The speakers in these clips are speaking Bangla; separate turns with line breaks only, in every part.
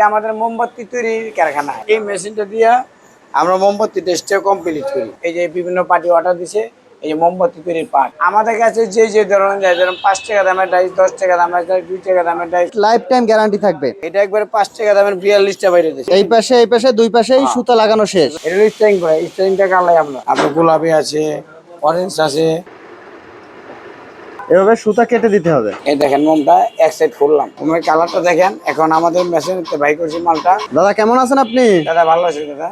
এটা আমাদের মোমবাতি তৈরির কারখানা। এই মেশিনটা দিয়ে আমরা মোমবাতি টেস্টে কমপ্লিট করি। এই যে বিভিন্ন পার্টি অর্ডার দিছে এই যে মোমবাতি তৈরির পার্ট। আমাদের কাছে যে যে ধরনের যায় যেরকম পাঁচ টাকা দামের ডাইস দশ টাকা দামের ডাইস দুই টাকা দামের ডাইস
লাইফ টাইম গ্যারান্টি থাকবে।
এটা একবারে পাঁচ টাকা দামের বিয়াল্লিশটা বাইরে দিচ্ছে
এই পাশে এই পাশে দুই পাশেই সুতা লাগানো শেষ।
এটা স্টাইং করে স্টাইংটা কালাই আপনার আপনার গোলাপি আছে অরেঞ্জ আছে।
এভাবে সুতা কেটে দিতে হবে।
এই দেখেন মোমটা এক সাইড খুললাম। মোমের কালারটা দেখেন এখন আমাদের মেশিনে ভাই করছি মালটা।
দাদা কেমন আছেন আপনি?
দাদা ভালো আছেন দাদা।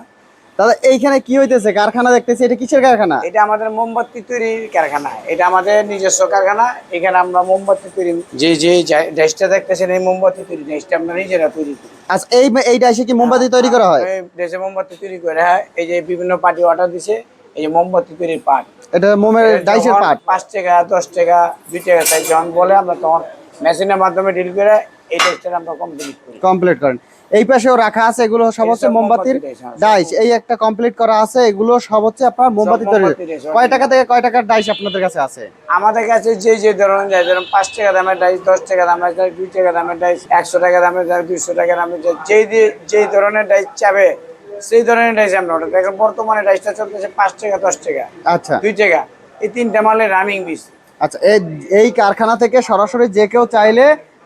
দাদা এইখানে কি হইতেছে? কারখানা দেখতেছি এটা কিসের কারখানা?
এটা আমাদের মোমবাতি তৈরির কারখানা। এটা আমাদের নিজস্ব কারখানা। এখানে আমরা মোমবাতি তৈরি যে যে ড্রেসটা দেখতেছেন এই মোমবাতি তৈরি। ড্রেসটা আমরা নিজেরা তৈরি করি।
আচ্ছা এই এই ডাইসে কি মোমবাতি তৈরি করা হয়?
এই ড্রেসে মোমবাতি তৈরি করে হ্যাঁ। এই যে বিভিন্ন পার্টি অর্ডার দিছে এই যে মোমবাতি তৈরির পার্ট
এটা মোমের ডাইসের পার্ট।
পাঁচ টাকা দশ টাকা দুই টাকা তাই যখন বলে আমরা তখন মেশিনের মাধ্যমে ডিল করে এই টেস্টটা আমরা কমপ্লিট করি।
কমপ্লিট করেন। এই পাশেও রাখা আছে এগুলো সব হচ্ছে মোমবাতির
ডাইস, হ্যাঁ,
ডাইস এই একটা কমপ্লিট করা আছে এগুলো সব হচ্ছে আপনার মোমবাতি তৈরি কয় টাকা থেকে কয় টাকার ডাইস আপনাদের কাছে আছে?
আমাদের কাছে যে যে ধরনের যায় যেরকম পাঁচ টাকা দামের ডাইস দশ টাকা দামের ডাইস দুই টাকা দামের ডাইস একশো টাকা দামের ডাইস দুইশো টাকা দামের ডাইস যেই যেই ধরনের ডাইস চাবে সেই ধরনের ডাইস আমরা অর্ডার দেখেন বর্তমানে ডাইসটা চলতেছে পাঁচ টাকা দশ টাকা
আচ্ছা।
দুই টাকা। এই তিনটা মালের রানিং বিস
আচ্ছা এই এই কারখানা থেকে সরাসরি যে কেউ চাইলে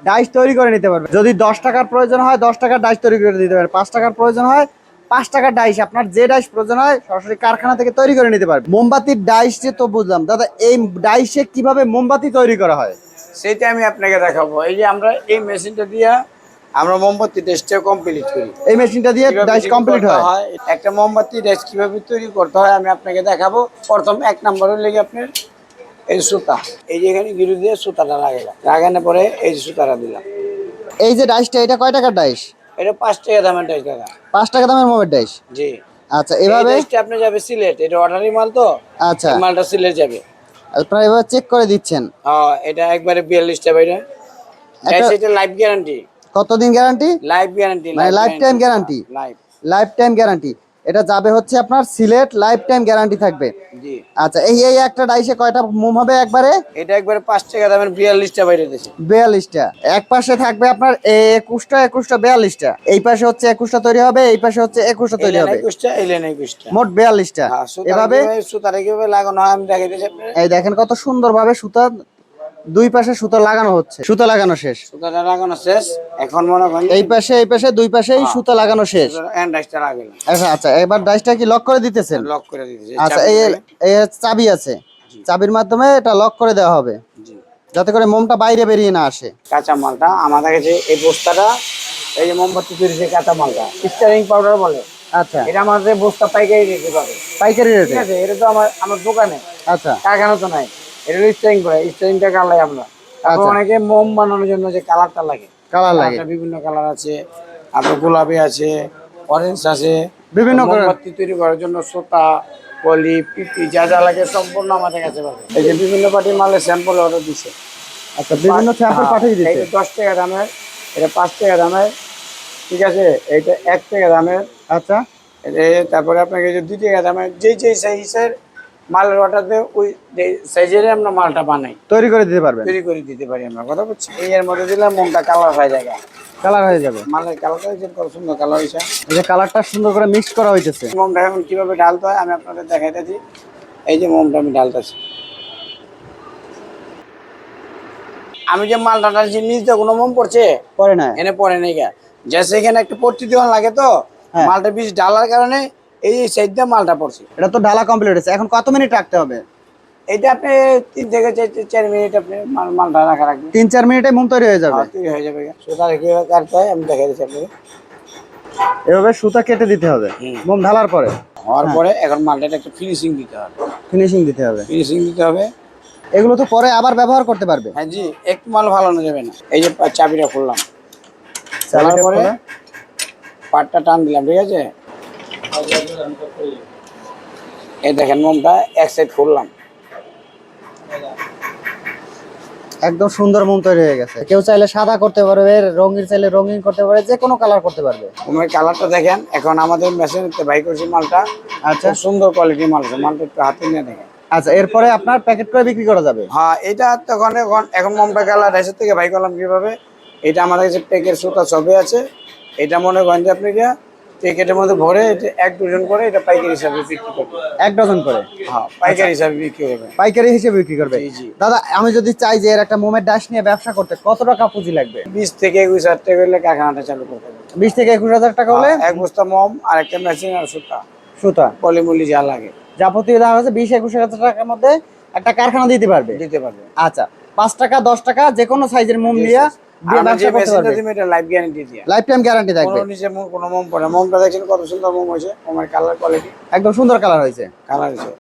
ডাইস তৈরি করে নিতে পারবে। যদি দশ টাকার প্রয়োজন হয় দশ টাকার ডাইস তৈরি করে দিতে পারবে। পাঁচ টাকার প্রয়োজন হয় পাঁচ টাকার ডাইস আপনার যে ডাইস প্রয়োজন হয় সরাসরি কারখানা থেকে তৈরি করে নিতে পারবে। মোমবাতির ডাইস যে তো বুঝলাম। দাদা এই ডাইসে কীভাবে মোমবাতি তৈরি করা হয়?
সেইটা আমি আপনাকে দেখাবো। এই যে আমরা এই মেশিনটা দিয়ে আমরা মোমবাতি টেস্টে কমপ্লিট করি।
এই মেশিনটা দিয়ে ডাইস কমপ্লিট হয়?
একটা মোমবাতি ড্রেস কীভাবে তৈরি করতে হয় আমি আপনাকে দেখাবো। প্রথম এক নম্বরের লেগে আপনার এই সুতা। এই যে এখানে গিরু দিয়ে সুতাটা লাগালাম লাগানোর পরে এই সুতাটা দিলাম।
এই যে ডাইসটা এটা কয় টাকার ডাইস
এটা পাঁচ টাকা দামের ড্রেস দাদা।
পাঁচ টাকা দামের মোমের ডাইস
জি।
আচ্ছা এভাবে?
আপনি যাবে সিলেট। এটা অর্ডারি মাল তো?
আচ্ছা।
মালটা সিলেট যাবে।
আপনারা এভাবে চেক করে দিচ্ছেন।
হ্যাঁ এটা একবারে বিয়াল্লিশটা বাইরে এটা লাইফ গ্যারান্টি
কতদিন গ্যারান্টি?
লাইফ গ্যারান্টি
মানে lifetime guarantee?
Life
lifetime guarantee এটা যাবে হচ্ছে আপনার সিলেট লাইফ টাইম গ্যারান্টি থাকবে।
জি।
আচ্ছা এই এই একটা ডাইসে কয়টা মোম হবে একবারে?
এটা একবারে পাঁচ টাকা দামের বিয়াল্লিশটা বাইরে দিয়েছে।
বিয়াল্লিশটা। এক পাশে থাকবে আপনার একুশটা একুশটা বিয়াল্লিশটা। এই পাশে হচ্ছে একুশটা তৈরি হবে এই পাশে হচ্ছে একুশটা তৈরি হবে।
একুশটা এলেন একুশটা।
মোট বিয়াল্লিশটা।
হ্যাঁ,
এভাবে
সুতাটা কীভাবে লাগানো হয় আমি দেখাই
এই দেখেন কত সুন্দরভাবে সুতা দুই পাশে সুতা লাগানো হচ্ছে। সুতা লাগানো শেষ।
সুতাটা লাগানো শেষ। এখন মনে করেন
এই পাশে এই পাশে দুই পাশেই সুতা লাগানো শেষ। আচ্ছা আচ্ছা এবার ডাইসটা কি লক করে দিতেছেন?
লক করে দিতেছি।
আচ্ছা এই এই চাবি আছে। চাবির মাধ্যমে এটা লক করে দেওয়া হবে।
জি।
যাতে করে মোমটা বাইরে বেরিয়ে না আসে।
কাঁচা মালটা আমাদের কাছে এই বস্তাটা এই যে মোমবাতি তৈরি যে কাঁচা মালটা স্টারিং পাউডার বলে।
আচ্ছা।
এটা আমাদের বস্তা পাইকারি দিতে পারে
পাইকারি
ঠিক
রেটে
আছে এটা তো আমার আমার দোকানে।
আচ্ছা।
কারখানা তো নাই। এটা স্টারিং করে স্টারিংটা কালাই আমরা। তারপর
আচ্ছা।
অনেকে মোম বানানোর জন্য যে কালারটা লাগে।
কালার লাগে।
বিভিন্ন কালার আছে আপনার গোলাপি আছে অরেঞ্জ আছে
বিভিন্ন
মোমবাতি তৈরি করার জন্য সুতা পলি পিপি যা যা লাগে সম্পূর্ণ আমাদের কাছে পাবে। এই যে বিভিন্ন পার্টির মালের স্যাম্পল অর্ডার দিছে।
আচ্ছা বিভিন্ন স্যাম্পল পাঠিয়ে দিতে
এইটা দশ টাকা দামের এটা পাঁচ টাকা দামের ঠিক আছে? এইটা এক টাকা দামের।
আচ্ছা।
তারপরে আপনাকে যে দুই টাকা দামের যে যে সাইজের মালের অর্ডার দেয় ওই সাইজের আমরা মালটা বানাই।
তৈরি করে দিতে পারবেন?
তৈরি করে দিতে পারি আমরা কথা বলছি। এই এর মধ্যে দিলে মনটা কালার হয়ে যায়
কালার হয়ে যাবে।
মালের কালারটা হয়েছে কত সুন্দর কালার হয়েছে।
এই যে কালারটা সুন্দর করে মিক্স করা হইতেছে।
মোমটা এখন কীভাবে ঢালতে হয় আমি আপনাদের দেখাইতেছি এই যে মোমটা আমি ঢালতেছি। আমি যে মালটা ঢালছি নিচে কোনো মোম পড়ছে?
পরে না
এনে পড়ে নাই গা। জেসে এখানে একটা পট্টি দেওয়ান লাগে তো।
হ্যাঁ।
মালটা বেশ ডালার কারণে এই সাইড দিয়ে মালটা পড়ছে।
এটা তো ঢালা কমপ্লিট হয়েছে। এখন কত মিনিট রাখতে হবে?
এটা আপনি তিন থেকে চার- মিনিট আপনি মাল- মালটা রাখা রাখবেন।
তিন চার মিনিটে মোম তৈরি হয়ে যাবে?
আর তৈরি হয়ে যাবে। সুতা কীভাবে কাটতে হয় আমি দেখাই দিচ্ছি আপনাকে।
এভাবে সুতা কেটে দিতে হবে। মোম ঢালার পরে?
হওয়ার পরে এখন মালটা একটা ফিনিশিং দিতে হবে।
ফিনিশিং দিতে হবে।
ফিনিশিং দিতে হবে।
এগুলো তো পরে আবার ব্যবহার করতে পারবে?
হ্যাঁ জি একটু মাল ভালানো যাবে না। এই যে চাবিটা খুললাম।
চাবিটা
পরে পাটটা টান দিলাম ঠিক আছে? এই দেখেন মোমটা এক সাইড খুললাম।
একদম সুন্দর মোম তৈরি হয়ে গেছে। কেউ চাইলে সাদা করতে পারবে রঙিন চাইলে রঙিন করতে পারে যে কোনো কালার করতে পারবে।
মোমের কালারটা দেখেন এখন আমাদের মেশিনে ভাই করছি মালটা।
আচ্ছা।
সুন্দর কোয়ালিটির মাল আছে মালটা একটু হাতে নিয়ে দেখেন।
আচ্ছা এরপরে আপনার প্যাকেট করে বিক্রি করা যাবে?
হ্যাঁ এটা তখন এখন এখন মোমটা কালার এসে থেকে ভাই করলাম কীভাবে? এটা আমাদের কাছে পেকের সুতা সবে আছে। এটা মনে করেন যে আপনি প্যাকেটের মধ্যে ভরে এক ডজন করে এটা পাইকারি হিসাবে বিক্রি করবে।
এক ডজন করে?
হ্যাঁ পাইকারি হিসাবে বিক্রি করবে।
পাইকারি হিসাবে বিক্রি করবে। দাদা আমি যদি চাই যে এর একটা মোমের ডাস নিয়ে ব্যবসা করতে কত টাকা পুঁজি লাগবে?
বিশ থেকে একুশ হাজার টাকা হলে কারখানাটা চালু করতে
বিশ থেকে একুশ হাজার টাকা হলে?
এক বস্তা মম আর একটা মেশিন আর সুতা।
সুতা।
পলিমুলি যা লাগে।
যাবতীয় দাম আছে বিশ একুশ হাজার টাকার মধ্যে একটা কারখানা দিতে পারবে?
দিতে পারবে।
আচ্ছা পাঁচ টাকা দশ টাকা যে কোনো সাইজের মোম দিয়ে
আমরা যে মেশিনটা দিই এটা লাইফ গ্যারান্টি দিয়ে।
লাইফ টাইম গ্যারান্টি থাকবে।
কোনো নিচে কোনো মম পড়ে মমটা দেখছেন কত সুন্দর মম হয়েছে। মমের কালার কোয়ালিটি
একদম সুন্দর কালার হয়েছে।
কালার হয়েছে।